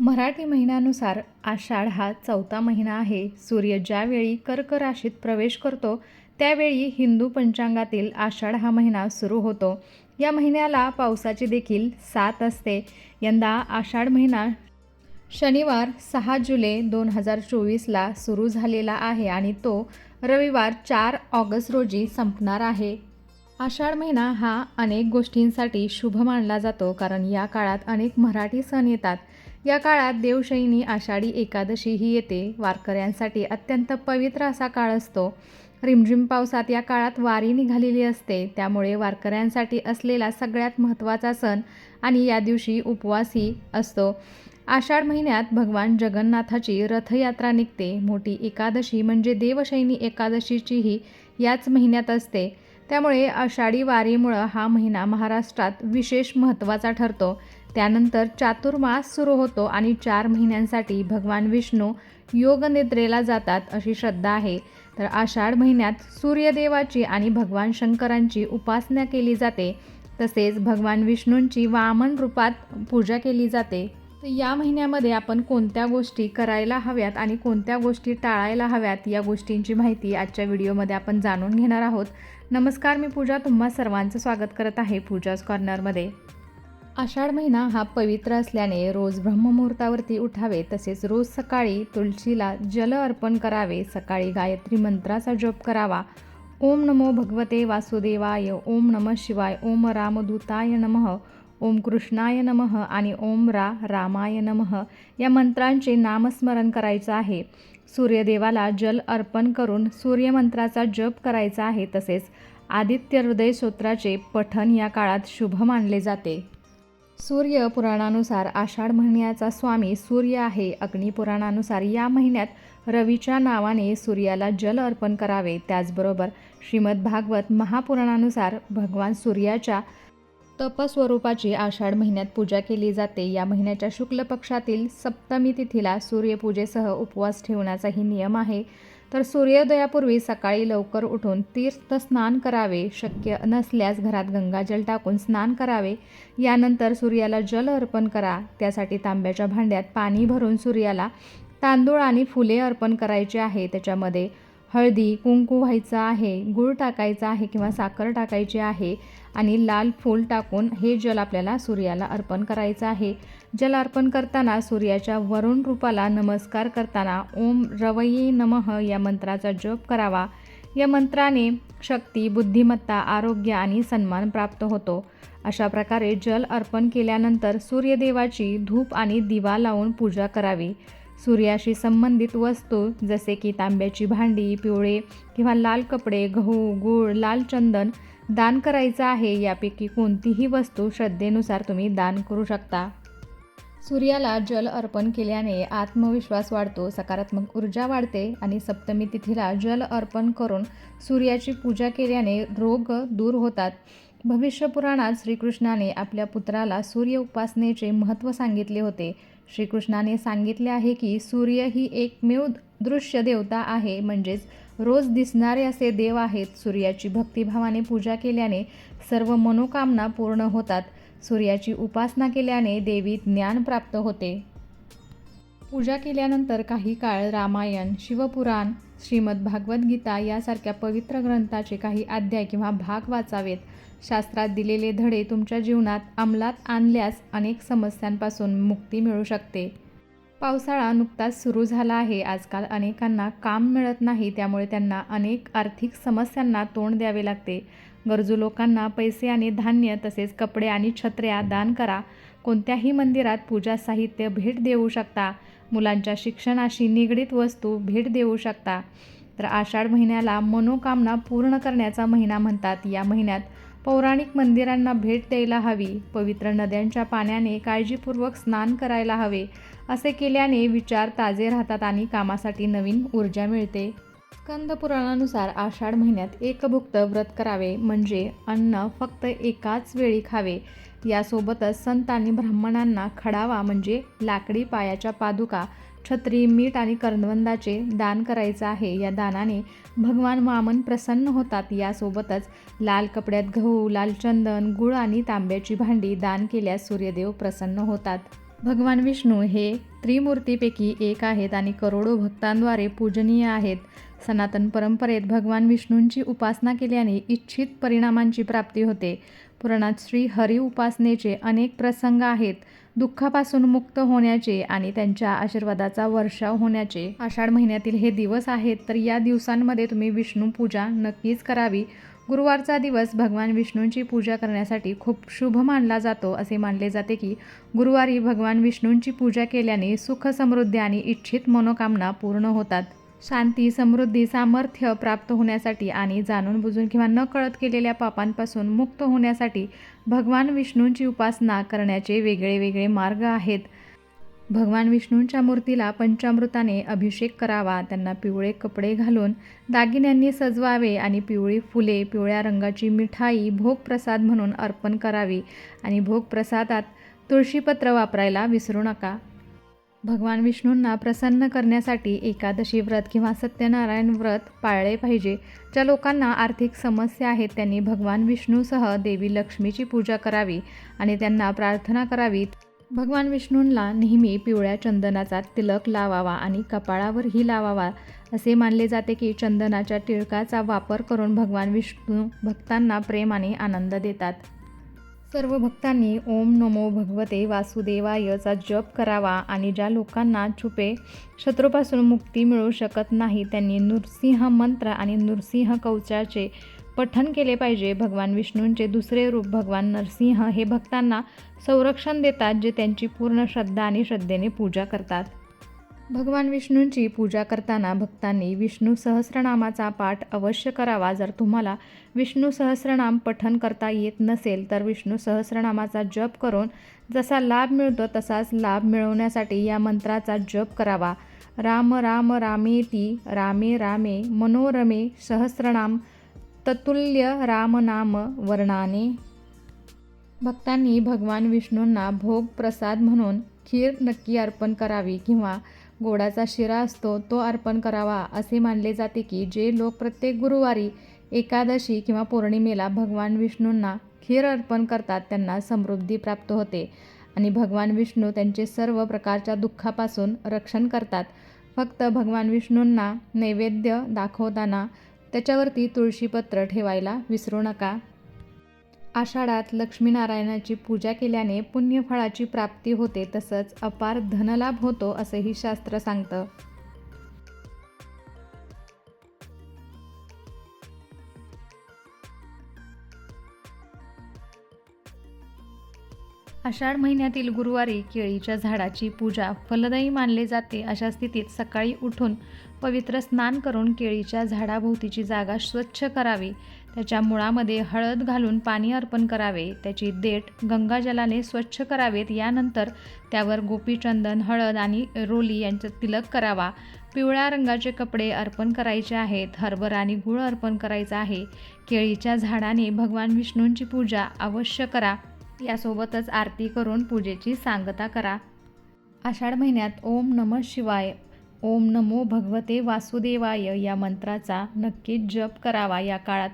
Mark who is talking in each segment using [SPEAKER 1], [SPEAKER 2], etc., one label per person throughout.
[SPEAKER 1] मराठी महिन्यानुसार आषाढ हा चौथा महिना आहे. सूर्य ज्यावेळी कर्क राशीत प्रवेश करतो त्यावेळी हिंदू पंचांगातील आषाढ हा महिना सुरू होतो. या महिन्याला पावसाची देखील साथ असते. यंदा आषाढ महिना शनिवार सहा जुलै दोन हजार चोवीसला सुरू झालेला आहे आणि तो रविवार चार ऑगस्ट रोजी संपणार आहे. आषाढ महिना हा अनेक गोष्टींसाठी शुभ मानला जातो कारण या काळात अनेक मराठी सण येतात. या काळात देवशयनी आषाढी एकादशी ही येते. वारकऱ्यांसाठी अत्यंत पवित्र असा काळ असतो. रिमझिम पावसात या काळात वारी निघालेली असते. त्यामुळे वारकऱ्यांसाठी असलेला सगळ्यात महत्त्वाचा सण आणि या दिवशी उपवासही असतो. आषाढ महिन्यात भगवान जगन्नाथाची रथयात्रा निघते. मोठी एकादशी म्हणजे देवशैनी एकादशीचीही याच महिन्यात असते. त्यामुळे आषाढी वारीमुळं हा महिना महाराष्ट्रात विशेष महत्त्वाचा ठरतो. त्यानंतर चातुर्मास सुरू होतो आणि चार महिन्यांसाठी भगवान विष्णू योगनिद्रेला जातात अशी श्रद्धा आहे. तर आषाढ महिन्यात सूर्यदेवाची आणि भगवान शंकरांची उपासना केली जाते. तसेच भगवान विष्णूंची वामन रूपात पूजा केली जाते. तर या महिन्यामध्ये आपण कोणत्या गोष्टी करायला हव्यात आणि कोणत्या गोष्टी टाळायला हव्यात या गोष्टींची माहिती आजच्या व्हिडिओमध्ये आपण जाणून घेणार आहोत. नमस्कार मी पूजा. तुम्हा सर्वांचं स्वागत करत आहे पूजाज कॉर्नरमध्ये. आषाढ महिना हा पवित्र असल्याने रोज ब्रह्ममुहूर्तावरती उठावे तसेच रोज सकाळी तुळशीला जल अर्पण करावे सकाळी गायत्री मंत्राचा जप करावा. ओम नमो भगवते वासुदेवाय ओम नमः शिवाय ओम रामदूताय नमः ओम कृष्णाय नमः आणि ओम रा रामाय नमः या मंत्रांचे नामस्मरण करायचं आहे. सूर्यदेवाला जल अर्पण करून सूर्यमंत्राचा जप करायचा आहे तसेच आदित्य हृदय स्तोत्राचे पठण या काळात शुभ मानले जाते. सूर्य पुराणानुसार आषाढ महिन्याचा स्वामी सूर्य आहे. अग्निपुराणानुसार या महिन्यात रवीच्या नावाने सूर्याला जल अर्पण करावे. त्याचबरोबर श्रीमद भागवत महापुराणानुसार भगवान सूर्याच्या तपस्वरूपाची आषाढ महिन्यात पूजा केली जाते. या महिन्याच्या शुक्ल पक्षातील सप्तमी तिथीला सूर्यपूजेसह उपवास ठेवण्याचाही नियम आहे. तर सूर्योदयापूर्वी सकाळी लवकर उठून तीर्थ स्नान करावे शक्य नसल्यास घरात गंगाजल टाकून स्नान करावे. यानंतर सूर्याला जल अर्पण करा. त्यासाठी तांब्याच्या भांड्यात पाणी भरून सूर्याला तांदूळ आणि फुले अर्पण करायचे आहे. त्याच्यामध्ये हळदी कुंकू व्हायचं आहे गूळ टाकायचा आहे किंवा साखर टाकायची आहे आणि लाल फूल टाकून हे जल आपल्याला सूर्याला अर्पण करायचं आहे. जल अर्पण करताना सूर्याच्या वरुण रूपाला नमस्कार करताना ओम रवये नमः या मंत्राचा जप करावा. या मंत्राने शक्ती बुद्धिमत्ता आरोग्य आणि सन्मान प्राप्त होतो. अशा प्रकारे जल अर्पण केल्यानंतर सूर्यदेवाची धूप आणि दिवा लावून पूजा करावी. सूर्याशी संबंधित वस्तू जसे की तांब्याची भांडी पिवळे किंवा लाल कपडे गहू गूळ लाल चंदन दान करायचं आहे यापैकी कोणतीही वस्तू श्रद्धेनुसार तुम्ही दान करू शकता. सूर्याला जल अर्पण केल्याने आत्मविश्वास वाढतो सकारात्मक ऊर्जा वाढते आणि सप्तमी तिथीला जल अर्पण करून सूर्याची पूजा केल्याने रोग दूर होतात. भविष्यपुराणात श्रीकृष्णाने आपल्या पुत्राला सूर्य उपासनेचे महत्त्व सांगितले होते. श्रीकृष्णाने सांगितले आहे की सूर्य ही एकमेव दृश्य देवता आहे. म्हणजेच रोज दिसणारे असे देव आहेत. सूर्याची भक्तिभावाने पूजा केल्याने सर्व मनोकामना पूर्ण होतात. सूर्याची उपासना केल्याने देवी ज्ञान प्राप्त होते. पूजा केल्यानंतर काही काळ रामायण शिवपुराण श्रीमद भागवद्गीता यासारख्या पवित्र ग्रंथाचे काही अध्याय किंवा भाग वाचावेत. शास्त्रात दिलेले धडे तुमच्या जीवनात अंमलात आणल्यास अनेक समस्यांपासून मुक्ती मिळू शकते. पावसाळा नुकताच सुरू झाला आहे. आजकाल अनेकांना काम मिळत नाही त्यामुळे त्यांना अनेक आर्थिक समस्यांना तोंड द्यावे लागते. गरजू लोकांना पैसे आणि धान्य तसेच कपडे आणि छत्र्या दान करा. कोणत्याही मंदिरात पूजा साहित्य भेट देऊ शकता. मुलांच्या शिक्षणाशी निगडीत वस्तू भेट देऊ शकता. तर आषाढ महिन्याला मनोकामना पूर्ण करण्याचा महिना म्हणतात. या महिन्यात पौराणिक मंदिरांना भेट द्यायला हवी. पवित्र नद्यांच्या पाण्याने काळजीपूर्वक स्नान करायला हवे. असे केल्याने विचार ताजे राहतात आणि कामासाठी नवीन ऊर्जा मिळते. स्कंद पुराणानुसार आषाढ महिन्यात एकभुक्त व्रत करावे. म्हणजे अन्न फक्त एकाच वेळी खावे. यासोबतच संत आणि ब्राह्मणांना खडावा म्हणजे लाकडी पायाच्या पादुका छत्री मीठ आणि करवंदाचे दान करायचं आहे. या दानाने भगवान वामन प्रसन्न होतात. यासोबतच लाल कपड्यात गहू लाल चंदन गुळ आणि तांब्याची भांडी दान केल्यास सूर्यदेव प्रसन्न होतात. भगवान विष्णू हे त्रिमूर्तीपैकी एक आहेत आणि करोडो भक्तांद्वारे पूजनीय आहेत. सनातन परंपरेत भगवान विष्णूंची उपासना केल्याने इच्छित परिणामांची प्राप्ती होते. पुराणात श्री हरी उपासनेचे अनेक प्रसंग आहेत. दुःखापासून मुक्त होण्याचे आणि त्यांच्या आशीर्वादाचा वर्षाव होण्याचे आषाढ महिन्यातील हे दिवस आहेत तर या दिवसांमध्ये तुम्ही विष्णू पूजा नक्कीच करावी. गुरुवारचा दिवस भगवान विष्णूंची पूजा करण्यासाठी खूप शुभ मानला जातो असे मानले जाते की गुरुवारी भगवान विष्णूंची पूजा केल्याने सुख समृद्धी आणि इच्छित मनोकामना पूर्ण होतात. शांती समृद्धी सामर्थ्य प्राप्त होण्यासाठी आणि जाणून बुजून किंवा न कळत केलेल्या पापांपासून मुक्त होण्यासाठी भगवान विष्णूंची उपासना करण्याचे वेगळे वेगळे मार्ग आहेत. भगवान विष्णूंच्या मूर्तीला पंचामृताने अभिषेक करावा त्यांना पिवळे कपडे घालून दागिन्यांनी सजवावे आणि पिवळी फुले पिवळ्या रंगाची मिठाई भोगप्रसाद म्हणून अर्पण करावी. आणि भोगप्रसादात तुळशीपत्र वापरायला विसरू नका. भगवान विष्णूंना प्रसन्न करण्यासाठी एकादशी व्रत किंवा सत्यनारायण व्रत पाळले पाहिजे. ज्या लोकांना आर्थिक समस्या आहेत त्यांनी भगवान विष्णूसह देवी लक्ष्मीची पूजा करावी आणि त्यांना प्रार्थना करावी. भगवान विष्णूंना नेहमी पिवळ्या चंदनाचा तिलक लावावा आणि कपाळावरही लावावा असे मानले जाते की चंदनाच्या टिळकाचा वापर करून भगवान विष्णू भक्तांना प्रेम आणि आनंद देतात. सर्व भक्तांनी ओम नमो भगवते वासुदेवायचा जप करावा आणि ज्या लोकांना छुपे शत्रूपासून मुक्ती मिळू शकत नाही त्यांनी नृसिंह मंत्र आणि नृसिंह कवचाचे पठन केले पाहिजे. भगवान विष्णूंचे दुसरे रूप भगवान नरसिंह हे भक्तांना संरक्षण देतात जे त्यांची पूर्ण श्रद्धा आणि श्रद्धेने पूजा करतात. भगवान विष्णूंची पूजा करताना भक्तांनी विष्णू सहस्रनामाचा पाठ अवश्य करावा. जर तुम्हाला विष्णू सहस्रनाम पठन करता येत नसेल तर विष्णू सहस्रनामाचा जप करून जसा लाभ मिळतो तसाच लाभ मिळवण्यासाठी या मंत्राचा जप करावा. राम राम रामेती रामे रामे मनोरमे सहस्रनाम ततुल्य रामनाम वर्णाने. भक्तांनी भगवान विष्णूंना भोग प्रसाद म्हणून खीर नक्की अर्पण करावी किंवा गोडाचा शिरा असतो तो अर्पण करावा असे मानले जाते की जे लोक प्रत्येक गुरुवारी एकादशी किंवा पौर्णिमेला भगवान विष्णूंना खीर अर्पण करतात त्यांना समृद्धी प्राप्त होते आणि भगवान विष्णू त्यांचे सर्व प्रकारच्या दुःखापासून रक्षण करतात. फक्त भगवान विष्णूंना नैवेद्य दाखवताना त्याच्यावरती तुळशीपत्र ठेवायला विसरू नका. आषाढात लक्ष्मीनारायणाची पूजा केल्याने पुण्यफळाची प्राप्ती होते तसंच अपार धनलाभ होतो असंही शास्त्र सांगतं. आषाढ महिन्यातील गुरुवारी केळीच्या झाडाची पूजा फलदायी मानले जाते. अशा स्थितीत सकाळी उठून पवित्र स्नान करून केळीच्या झाडाभोवतीची जागा स्वच्छ करावी. त्याच्या मुळामध्ये हळद घालून पाणी अर्पण करावे त्याची देठ गंगाजलाने स्वच्छ करावेत. यानंतर त्यावर गोपीचंदन हळद आणि रोली यांचा तिलक करावा. पिवळ्या रंगाचे कपडे अर्पण करायचे आहेत. हरभरा आणि गुळ अर्पण करायचा आहे. केळीच्या झाडाने भगवान विष्णूंची पूजा अवश्य करा. यासोबतच आरती करून पूजेची सांगता करा. आषाढ महिन्यात ओम नम शिवाय ओम नमो भगवते वासुदेवाय या मंत्राचा नक्कीच जप करावा या काळात.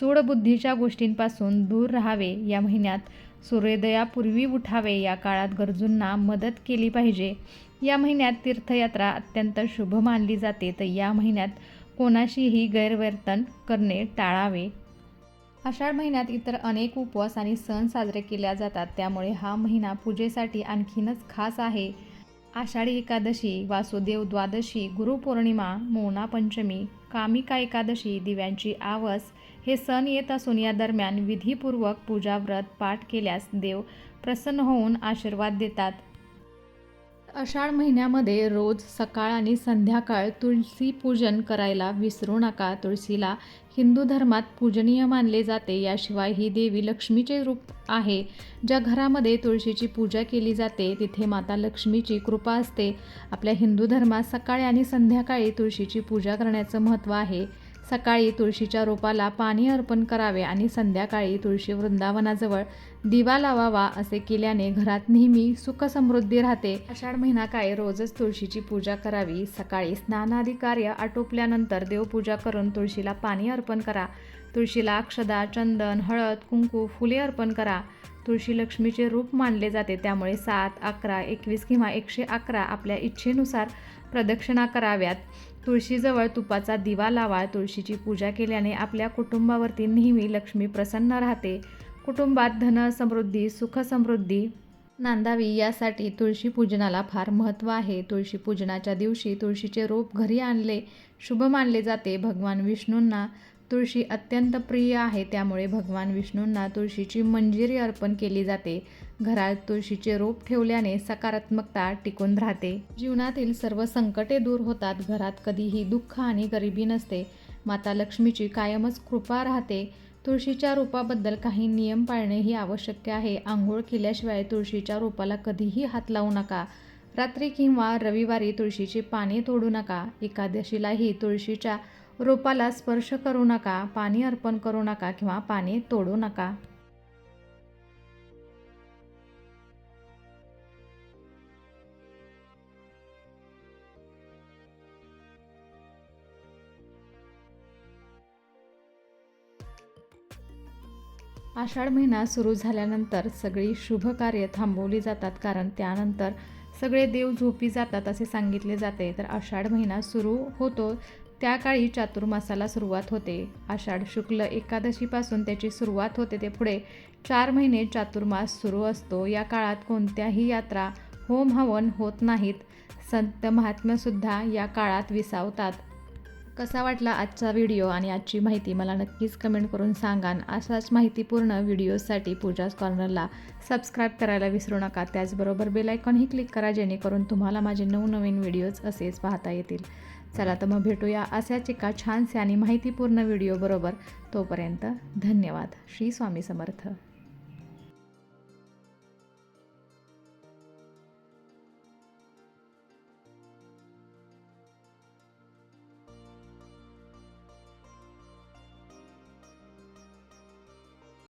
[SPEAKER 1] सूडबुद्धीच्या गोष्टींपासून दूर राहावे या महिन्यात. सूर्योदयापूर्वी उठावे या काळात गरजूंना मदत केली पाहिजे. या महिन्यात तीर्थयात्रा अत्यंत शुभ मानली जाते. तर या महिन्यात कोणाशीही गैरवर्तन करणे टाळावे. आषाढ महिन्यात इतर अनेक उपवास आणि सण साजरे केल्या जातात. त्यामुळे हा महिना पूजेसाठी आणखीनच खास आहे. आषाढी एकादशी वासुदेव द्वादशी गुरुपौर्णिमा मोना पंचमी कामिका एकादशी दिव्यांची आवस हे सण येत असून या दरम्यान विधीपूर्वक पूजा व्रत पाठ केल्यास देव प्रसन्न होऊन आशीर्वाद देतात. आषाढ महिन्यामध्ये रोज सकाळ आणि संध्याकाळ तुळशी पूजन करायला विसरू नका. तुळशीला हिंदू धर्मात पूजनीय मानले जाते. याशिवाय ही देवी लक्ष्मीचे रूप आहे. ज्या घरामध्ये तुळशीची पूजा केली जाते तिथे माता लक्ष्मीची कृपा असते. आपल्या हिंदू धर्मात सकाळी आणि संध्याकाळी तुळशीची पूजा करण्याचं महत्त्व आहे. सकाळी तुळशीच्या रोपाला पाणी अर्पण करावे आणि संध्याकाळी तुळशी वृंदावनाजवळ दिवा लावावा असे केल्याने घरात नेहमी सुख समृद्धी राहते. आषाढ महिना काय रोजच तुळशीची पूजा करावी. सकाळी स्नानादी कार्य आटोपल्यानंतर देवपूजा करून तुळशीला पाणी अर्पण करा. तुळशीला अक्षदा चंदन हळद कुंकू फुले अर्पण करा. तुळशी लक्ष्मीचे रूप मानले जाते. त्यामुळे सात अकरा एकवीस किंवा एकशे अकरा आपल्या इच्छेनुसार प्रदक्षिणा कराव्यात. तुळशीजवळ तुपाचा दिवा लावा तुळशीची पूजा केल्याने आपल्या कुटुंबावरती नेहमी लक्ष्मी प्रसन्न राहते. कुटुंबात धन समृद्धी सुख समृद्धी नांदावी यासाठी तुळशी पूजनाला फार महत्त्व आहे. तुळशी पूजनाच्या दिवशी तुळशीचे रोप घरी आणले शुभ मानले जाते. भगवान विष्णूंना तुळशी अत्यंत प्रिय आहे. त्यामुळे भगवान विष्णूंना तुळशीची मंजिरी अर्पण केली जाते. घरात तुळशीचे रोप ठेवल्याने सकारात्मकता टिकून राहते. जीवनातील सर्व संकटे दूर होतात. घरात कधीही दुःख आणि गरिबी नसते. माता लक्ष्मीची कायमच कृपा राहते. तुळशीच्या रोपाबद्दल काही नियम पाळणेही आवश्यक आहे. आंघोळ केल्याशिवाय तुळशीच्या रोपाला कधीही हात लावू नका. रात्री किंवा रविवारी तुळशीची पाने तोडू नका. एकादशीलाही तुळशीच्या रोपाला स्पर्श करू नका. पाणी अर्पण करू नका किंवा पाने तोडू नका. आषाढ महिना सुरू झाल्यानंतर सगळी शुभ कार्य थांबवली जातात कारण त्यानंतर सगळे देव झोपी जातात असे सांगितले जाते. तर आषाढ महिना सुरू होतो त्या काळी चातुर्मासाला सुरुवात होते. आषाढ शुक्ल एकादशीपासून त्याची सुरुवात होते ते पुढे चार महिने चातुर्मास सुरू असतो. या काळात कोणत्याही यात्रा होम हवन होत नाहीत. संत महात्म्यसुद्धा या काळात विसावतात. कसा वाटला आजचा व्हिडिओ आणि आजची माहिती मला नक्कीच कमेंट करून सांगा. असाच अशाच माहितीपूर्ण व्हिडिओसाठी पूजाज कॉर्नरला सबस्क्राईब करायला विसरू नका. त्याचबरोबर बेलायकॉनही क्लिक करा जेणेकरून तुम्हाला माझे नवनवीन व्हिडिओज असेच पाहता येतील. चला तर मग भेटूया अशाच एका छानसे आणि माहितीपूर्ण व्हिडिओबरोबर. तोपर्यंत धन्यवाद. श्री स्वामी समर्थ.